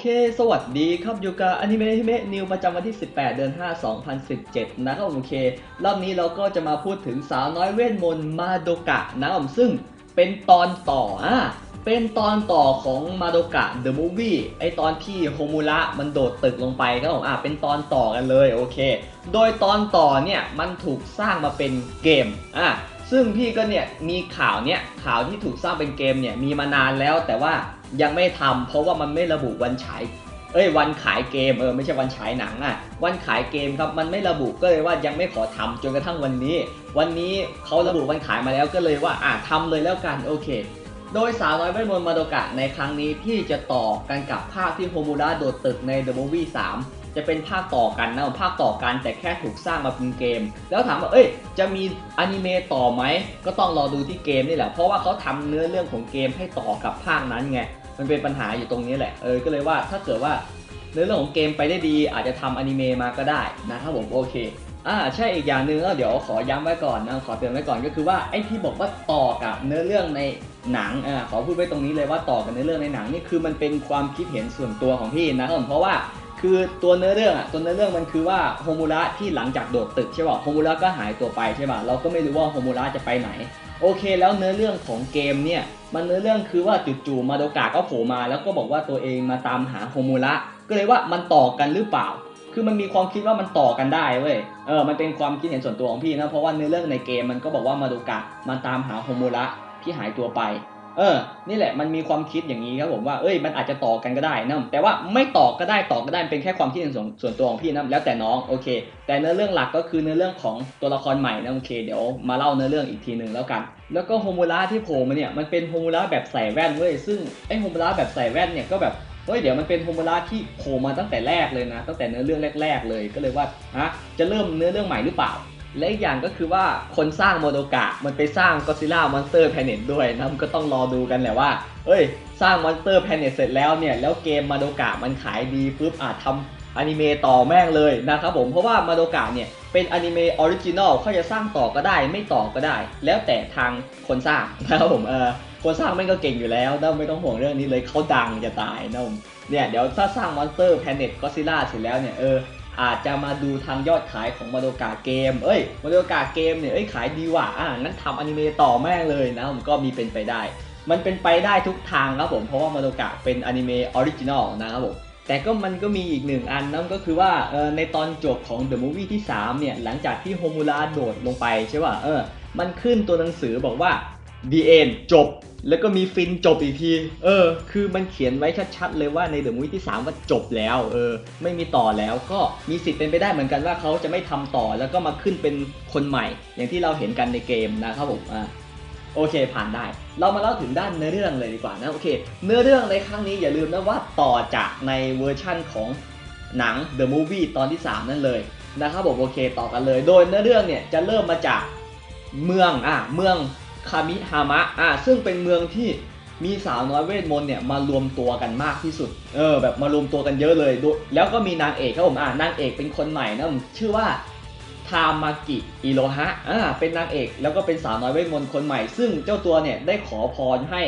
เค สวัสดีครับอยู่กับอนิเมะฮิเมะนิวประจำวันที่ 18 เดือน 5 2017 นะครับโอเค รอบนี้เราก็จะมาพูดถึงสาวน้อยเวทมนต์มาโดกะนะครับซึ่งเป็นตอนต่ออะเป็นตอนต่อของมาโดกะ The Movie ไอตอนที่โฮมูระมันโดดตึกลงไปครับผมอะเป็นตอนต่อกันเลยโอเค โดยตอนต่อเนี่ยมันถูกสร้างมาเป็นเกมอะ ซึ่งพี่ก็เนี่ยมีข่าวเนี่ยข่าวที่ถูกสร้างเป็นเกมเนี่ยมีมานานแล้วแต่ว่ายังไม่ทำเพราะว่ามันไม่ระบุวันฉายเอ้ยวันขายเกมเออไม่ใช่วันฉายหนังอะวันขายเกมครับมันไม่ระบุก็เลยว่ายังไม่ขอทำจนกระทั่งวันนี้ วันนี้เขาระบุวันขายมาแล้วก็เลยว่าอะทำเลยแล้วกันโอเค โดยสาวน้อยเวทมนต์มาโดกะในครั้งนี้ที่จะต่อกันกับภาคที่โฮมูระโดดตึกใน The Movie 3 จะเป็นภาคต่อกันนะภาคต่อกันแต่แค่ถูกสร้างมาเป็นเกม แล้วถามว่าเอ้ยจะมีอนิเมะต่อไหมก็ต้องรอดูที่เกมนี่แหละเพราะว่าเขาทำเนื้อเรื่องของเกมให้ต่อกับภาคนั้นไงมันเป็นปัญหาอยู่ตรงนี้แหละเออก็เลยว่าถ้าเกิดว่าเนื้อเรื่องของเกมไปได้ดี อาจจะทำอนิเมะมาก็ได้นะครับผมโอเคอ่าใช่อีกอย่างหนึ่งก็เดี๋ยวขอย้ำไว้ก่อนนะขอเตือนไว้ก่อนก็คือว่าไอ้ที่บอกว่าต่อกับเนื้อเรื่องในหนังอ่าขอพูดไว้ตรงนี้เลยว่าต่อกับเนื้อเรื่องในหนังนี่คือมันเป็นความคิดเห็นส่วนตัวของพี่นะครับผมเพราะว่า คือตัวเนื้อเรื่องอะตัวเนื้อเรื่องมันคือว่าโฮมูระที่หลังจากโดดตึกใช่ป่ะโฮมูระก็หายตัวไปใช่ป่ะเราก็ไม่รู้ว่าโฮมูระจะไปไหน โอเค แล้วเนื้อเรื่องของเกมเนี่ยมันเนื้อเรื่องคือว่าจู่ๆมาโดกะก็โผล่มา แล้วก็บอกว่าตัวเองมาตามหาโฮมูระก็เลยว่ามันต่อกันหรือเปล่า คือมันมีความคิดว่ามันต่อกันได้เว้ยเออมันเป็นความคิดเห็นส่วนตัวของพี่นะเพราะว่าเนื้อเรื่องในเกมมันก็บอกว่ามาโดกะมาตามหาโฮมูระที่หายตัวไป เออ นี่แหละมันมีความคิดอย่างนี้ครับผมว่า เอ้ย มันอาจจะต่อกันก็ได้นะแต่ว่าไม่ต่อก็ได้ต่อก็ได้เป็นแค่ความคิดส่วนส่วนตัวของพี่นะแล้วแต่น้องโอเค แต่เนื้อเรื่องหลักก็คือเนื้อเรื่องของตัวละครใหม่นะโอเค เดี๋ยวมาเล่าเนื้อเรื่องอีกทีหนึ่งแล้วกัน แล้วก็โฮมูระที่โผล่มาเนี่ยมันเป็นโฮมูระแบบใส่แว่นเว้ยซึ่งไอโฮมูระแบบใส่แว่นเนี่ยก็แบบเฮ้ยเดี๋ยวมันเป็นโฮมูระที่โผล่มาตั้งแต่แรกเลยนะตั้งแต่เนื้อเรื่องแรก ๆ เลยก็เลยว่าฮะจะเริ่มเนื้อเรื่องใหม่หรือเปล่า และอีกอย่างก็คือว่าคนสร้างโมโดกะมันไปสร้างก็ซิล่ามอนสเตอร์แพเน็ตด้วยนะมันก็ต้องรอดูกันแหละว่า เอ้ย สร้างมอนสเตอร์แพเน็ตเสร็จแล้วเนี่ย แล้วเกมมาโดกะมันขายดีปุ๊บอาจทำอนิเมะต่อแม่งเลยนะครับผมเพราะว่ามาโดกะเนี่ย เป็นอนิเมะออริจินอลเขาจะสร้างต่อก็ได้ไม่ต่อก็ได้ แล้วแต่ทางคนสร้างนะครับผมเออคนสร้างแม่งก็เก่งอยู่แล้วนะไม่ต้องห่วงเรื่องนี้เลยเขาดังจะตายนะผมเนี่ยเดี๋ยวถ้าสร้างมอนสเตอร์แพเน็ตก็ซิล่าเสร็จแล้วเนี่ยเออ อาจจะมาดูทางยอดขายของมาโดกาเกม เอ้ยมาโดกาเกมเนี่ย เอ้ยขายดีว่ะ อะงั้นทำอนิเมะต่อแม่งเลยนะผมก็มีเป็นไปได้ มันเป็นไปได้ทุกทางครับผม เพราะว่ามาโดกะเป็นอนิเมะออริจินอลนะครับผม แต่ก็มันก็มีอีกหนึ่งอันนั่นก็คือว่าเออในตอนจบของ The Movie ที่ 3 เนี่ย หลังจากที่โฮมูระโดดลงไปใช่ป่ะ เออ มันขึ้นตัวหนังสือบอกว่า The End จบ แล้วก็มีฟินจบอีกที เออ คือมันเขียนไว้ชัดๆเลยว่าในเดอะมู v ที่ 3 ว่าจบแล้ว เออ ไม่มีต่อแล้วก็มีสิทธิ์เป็นไปได้เหมือนกันว่าเขาจะไม่ทำต่อแล้วก็มาขึ้นเป็นคนใหม่ อย่างที่เราเห็นกันในเกมนะครับผมอ่าโอเคผ่านได้ เรามาเล่าถึงด้านเนื้อเรื่องเลยดีกว่านะโอเค เนื้อเรื่องในครั้งนี้อย่าลืมนะว่าต่อจากในเวอร์ชั่นของหนัง The Movie ตอนที่ 3 นั่นเลยนะครับผมโอเคต่อกันเลย โดยเนื้อเรื่องเนี่ยจะเริ่มมาจากเมืองอะเมือง คามิฮามะอะซึ่งเป็นเมืองที่มีสาวน้อยเวทมนต์เนี่ยมารวมตัวกันมากที่สุด เออแบบมารวมตัวกันเยอะเลยโดยแล้วก็มีนางเอกครับผมอะนางเอกเป็นคนใหม่นะผมชื่อว่าทามากิอิโรฮะอ่าเป็นนางเอกแล้วก็เป็นสาวน้อยเวทมนต์คนใหม่ ซึ่งเจ้าตัวเนี่ยได้ขอพรให้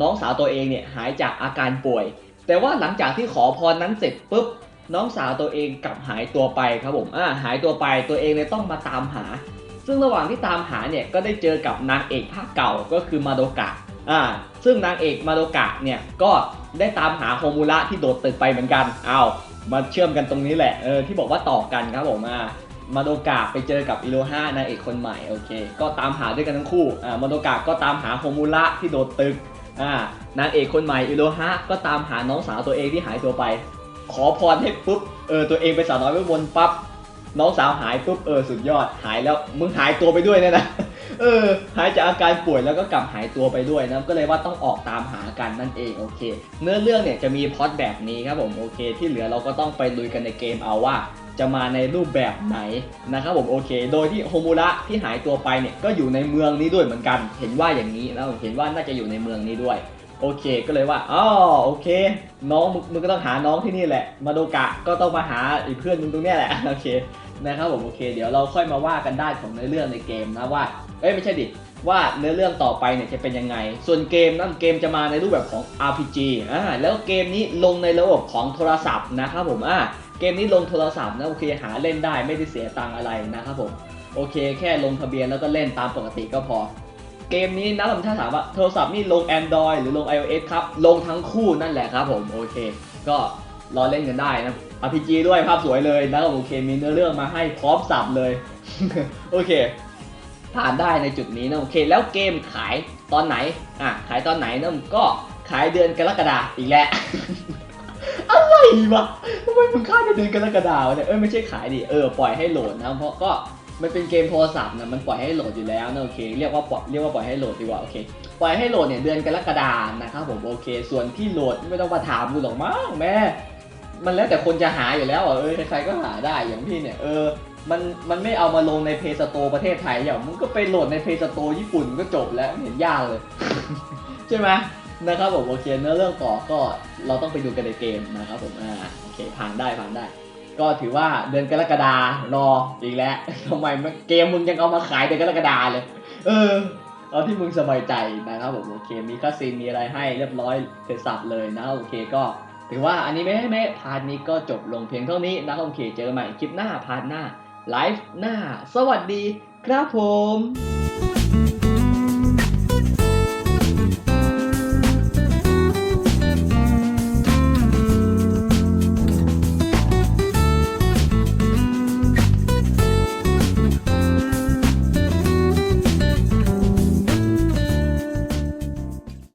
น้องสาวตัวเองเนี่ยหายจากอาการป่วย แต่ว่าหลังจากที่ขอพรนั้นเสร็จปุ๊บน้องสาวตัวเองกลับหายตัวไปครับผมอ่าหายตัวไปตัวเองเลยต้องมาตามหา ซึ่งระหว่างที่ตามหาเนี่ยก็ได้เจอกับนางเอกภาคเก่าก็คือมาโดกะอ่าซึ่งนางเอกมาโดกะเนี่ยก็ได้ตามหาโฮมูระที่โดดตึกไปเหมือนกันอ้าวมาเชื่อมกันตรงนี้แหละเออที่บอกว่าต่อกันครับผมอ่ามาโดกะไปเจอกับอิโรฮะนางเอกคนใหม่โอเค ก็ตามหาด้วยกันทั้งคู่อ่ามาโดกะก็ตามหาโฮมูระที่โดดตึกอ่านางเอกคนใหม่อิโรฮะก็ตามหาน้องสาวตัวเองที่หายตัวไป ขอพรให้ปุ๊บเออตัวเองเป็นสาวน้อยเวทมนปั๊บ น้องสาวหายปุ๊บเออสุดยอดหายแล้วมึงหายตัวไปด้วยเนี่ยนะเออหายจากอาการป่วยแล้วก็กลับหายตัวไปด้วยนะก็เลยว่าต้องออกตามหากันนั่นเองโอเค เนื้อเรื่องเนี่ยจะมีพ็อตแบบนี้ครับผมโอเค ที่เหลือเราก็ต้องไปลุยกันในเกมเอาว่าจะมาในรูปแบบไหนนะครับผมโอเค โดยที่โฮมูระที่หายตัวไปเนี่ยก็อยู่ในเมืองนี้ด้วยเหมือนกัน เห็นว่าอย่างนี้นะผมเห็นว่าน่าจะอยู่ในเมืองนี้ด้วยโอเคก็เลยว่าอ๋อโอเค น้องมึงก็ต้องหาน้องที่นี่แหละ มาโดกะก็ต้องมาหาอ้เพื่อนมึงตรงเนี้ยแหละโอเค นะครับผมโอเค เดี๋ยวเราค่อยมาว่ากันได้ของในเรื่องในเกมนะว่าเอ้ยไม่ใช่ดิว่าเนื้อเรื่องต่อไปเนี่ยจะเป็นยังไง ส่วนเกมนั่นเกมจะมาในรูปแบบของ RPG อ่าแล้วเกมนี้ลงในระบบของโทรศัพท์นะครับผมอ่าเกมนี้ลงโทรศัพท์นะโอเคหาเล่นได้ไม่ได้เสียตังอะไรนะครับผมโอเค แค่ลงทะเบียนแล้วก็เล่นตามปกติก็พอ เกมนี้นะผมถ้าถามว่าโทรศัพท์นี่ลง Android หรือลง iOS ครับ ลงทั้งคู่นั่นแหละครับผมโอเค ก็รอเล่นกันได้นะ RPG ด้วยภาพสวยเลยนะครับโอเคมีเนื้อเรื่องมาให้พร้อมสับเลย โอเค ผ่านได้ในจุดนี้นะโอเค แล้วเกมขายตอนไหนอะขายตอนไหนนะก็ขายเดือนกรกฎาอีกแล้วอะไรวะทำไมมึงคาดเดือนกรกฎาเนี่ยเอ้ยไม่ใช่ขายดิเออปล่อยให้โหลดนะเพราะก็มันเป็นเกมโทรศัพท์นะมันปล่อยให้โหลดอยู่แล้วนะโอเคเรียกว่าปล่อยเรียกว่าปล่อยให้โหลดดีกว่าโอเคปล่อยให้โหลดเนี่ยเดือนกรกฎานะครับผมโอเค ส่วนที่โหลดไม่ต้องมาถามกูหรอกมั้งแม่ มันแล้วแต่คนจะหาอยู่แล้วอะเออใครๆก็หาได้อย่างพี่เนี่ยเออมันมันไม่เอามาลงในเพย์สโตประเทศไทยอย่างมึงก็ไปโหลดในเพย์สโตญี่ปุ่นก็จบแล้วเห็นยากเลย ใช่ไหมนะครับผมโอเคเนื้อเรื่องต่อก็เราต้องไปดูกันในเกมนะครับผมอ่าโอเคผ่านได้ผ่านได้ ก็ถือว่าเดือนกรกฎารออีกแล้วทำไมเกมมึงยังเอามาขายเดือนกรกฎาเลย เออเอาที่มึงสบายใจนะครับผมโอเคมีคัสซีนมีอะไรให้เรียบร้อยเสร็จสับเลยนะครับโอเคก็ ถือว่าอันนี้ไม่ไม่พาร์ทนี้ก็จบลงเพียงเท่านี้นะครับโอเคเจอกันใหม่คลิปหน้าพาร์ทหน้าไลฟ์หน้า สวัสดีครับผม